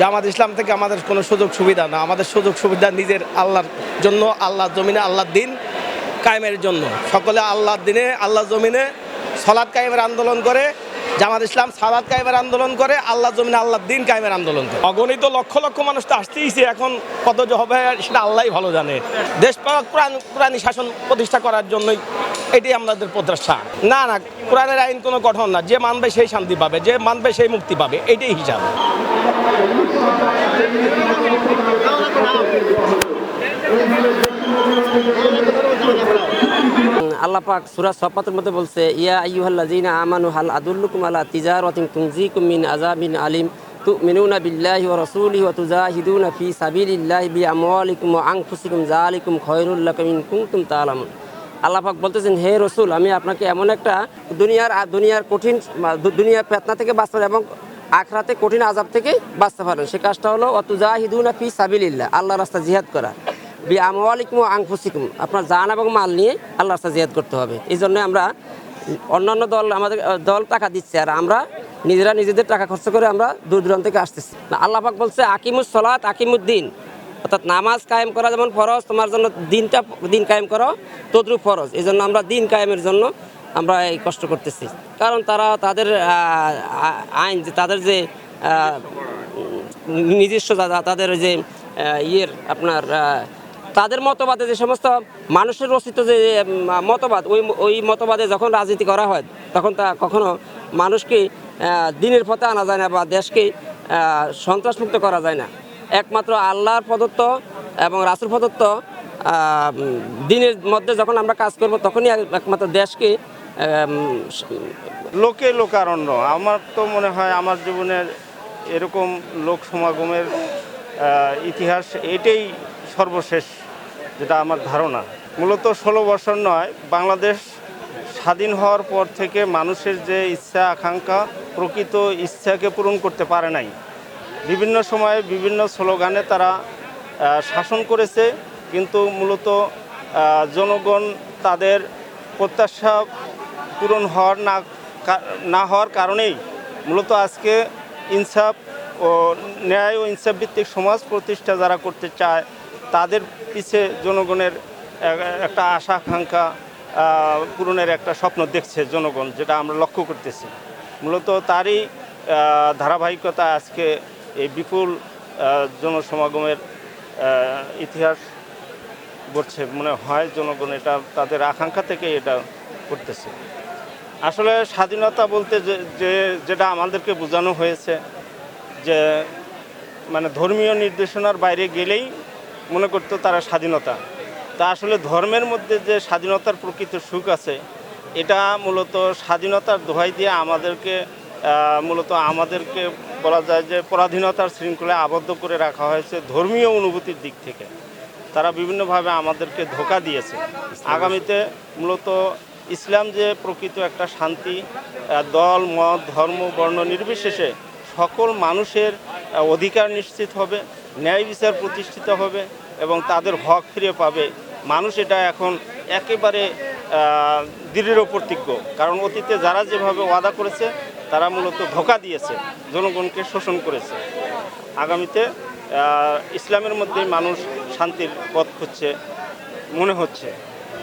জামাত ইসলাম থেকে আমাদের কোনো সুযোগ সুবিধা না। আমাদের সুযোগ সুবিধা নিজের আল্লাহর জন্য আল্লাহ জমিনে, আল্লাহর দিন কায়েমের জন্য। সকলে আল্লাহর দিনে আল্লাহ জমিনে সলাদ কায়েমের আন্দোলন করে, জামাত ইসলাম সালাদ কায়েমের আন্দোলন করে আল্লাহ জমিনে আল্লাহর দিন কায়েমের আন্দোলন করে। অগণিত লক্ষ লক্ষ মানুষ তো আসতেইছে, এখন কত যে হবে সেটা আল্লাহই ভালো জানে। দেশ কোরআন, কোরআনী শাসন প্রতিষ্ঠা করার জন্যই এটাই আমাদের প্রত্যাশা। না না, কোরআনের আইন কোনো গঠন না। যে মানবে সেই শান্তি পাবে, যে মানবে সেই মুক্তি পাবে, এটাই হিসাব। আল্লাহ পাক সূরা সফাতের মধ্যে বলছে, ইয়া আইয়ুহাল্লাযীনা আমানু হাল আদুল্লুকুম আলা তিজারাতিন তুনজিকুম মিন আযাবিন আলিম, তুমিনুনা বিল্লাহি ওয়া রাসূলিহি ওয়া তুজাহিদুনা ফি সাবিলিল্লাহি বিআমওয়ালিকুম ওয়া আনফুসিকুম, যালিকুম খায়রুল লাকুম ইন কুনতুম তা'লামুন আল্লাহ পাক বলতেছেন, হে রসুল, আমি আপনাকে এমন একটা দুনিয়ার দুনিয়ার কঠিন, দুনিয়ার ফেতনা থেকে বাঁচতে এবং আখরাতে কঠিন আজাব থেকে বাঁচতে পারেন সে কাজটা হলো অতুজাহিদুনা ফি সাবিলিল্লাহ আল্লাহ রাস্তা জিহাদ করা। বি আমওয়ালিকুম আংফুসিকুম আপনার জান এবং মাল নিয়ে আল্লাহ রাস্তা জিহাদ করতে হবে। এই জন্য আমরা অন্যান্য দল আমাদের দল টাকা দিচ্ছে আর আমরা নিজেরা নিজেদের টাকা খরচ করে আমরা দূর দূরান্ত থেকে আসতেছি। না, আল্লাহ পাক বলছে আকিমুস সলাত আকিমুদ্দিন। অর্থাৎ নামাজ কায়েম করা যেমন ফরজ তোমার জন্য দিনটা দিন কায়েম করো তদ্রুপ ফরজ। এই জন্য আমরা দিন কায়েমের জন্য আমরা এই কষ্ট করতেছি। কারণ তারা তাদের আইন যে তাদের যে নিজস্ব তাদের যে ইয়ের আপনার তাদের মতবাদে যে সমস্ত মানুষের রচিত যে মতবাদ, ওই ওই মতবাদে যখন রাজনীতি করা হয়, তখন তা কখনো মানুষকে দিনের পথে আনা যায় না বা দেশকে সন্ত্রাসমুক্ত করা যায় না। একমাত্র আল্লাহর প্রদত্ত এবং রাসুল প্রদত্ত দিনের মধ্যে যখন আমরা কাজ করব, তখনই একমাত্র দেশকে লোকে লোকারণ্য। আমার তো মনে হয় আমার জীবনের এরকম লোক সমাগমের ইতিহাস এটাই সর্বশেষ, যেটা আমার ধারণা। মূলত ষোলো বছর নয়, বাংলাদেশ স্বাধীন হওয়ার পর থেকে মানুষের যে ইচ্ছা, আকাঙ্ক্ষা, প্রকৃত ইচ্ছাকে পূরণ করতে পারে নাই। বিভিন্ন সময়ে বিভিন্ন স্লোগানে তারা শাসন করেছে, কিন্তু মূলত জনগণ তাদের প্রত্যাশা পূরণ হওয়ার না না হওয়ার কারণেই মূলত আজকে ইনসাফ ও ন্যায় ও ইনসাফ ভিত্তিক সমাজ প্রতিষ্ঠা যারা করতে চায়, তাদের পিছে জনগণের একটা আশা, আকাঙ্ক্ষা পূরণের একটা স্বপ্ন দেখছে জনগণ, যেটা আমরা লক্ষ্য করতেছি। মূলত তারই ধারাবাহিকতা আজকে এই বিপুল জনসমাগমের ইতিহাস গড়ছে। মনে হয় জনগণ এটা, তাদের আকাঙ্ক্ষা থেকে এটা করতেছে। আসলে স্বাধীনতা বলতে যে যেটা আমাদেরকে বোঝানো হয়েছে যে মানে ধর্মীয় নির্দেশনার বাইরে গেলেই মনে করতো তারা স্বাধীনতা। তা আসলে ধর্মের মধ্যে যে স্বাধীনতার প্রকৃত সুখ আছে এটা মূলত স্বাধীনতার দোহাই দিয়ে আমাদেরকে মূলত আমাদেরকে বলা যায় যে পরাধীনতার শৃঙ্খলায় আবদ্ধ করে রাখা হয়েছে ধর্মীয় অনুভূতির দিক থেকে। তারা বিভিন্নভাবে আমাদেরকে ধোকা দিয়েছে। আগামীতে মূলত ইসলাম যে প্রকৃত একটা শান্তি দল, মত, ধর্ম, বর্ণ নির্বিশেষে সকল মানুষের অধিকার নিশ্চিত হবে, ন্যায় বিচার প্রতিষ্ঠিত হবে এবং তাদের হক ফিরে পাবে। মানুষ এটা এখন একেবারে দৃঢ় প্রতিজ্ঞ। কারণ অতীতে যারা যেভাবে ওয়াদা করেছে, তারা মূলত ধোকা দিয়েছে, জনগণকে শোষণ করেছে। আগামীতে ইসলামের মধ্যেই মানুষ শান্তির পথ খুঁজছে, মনে হচ্ছে।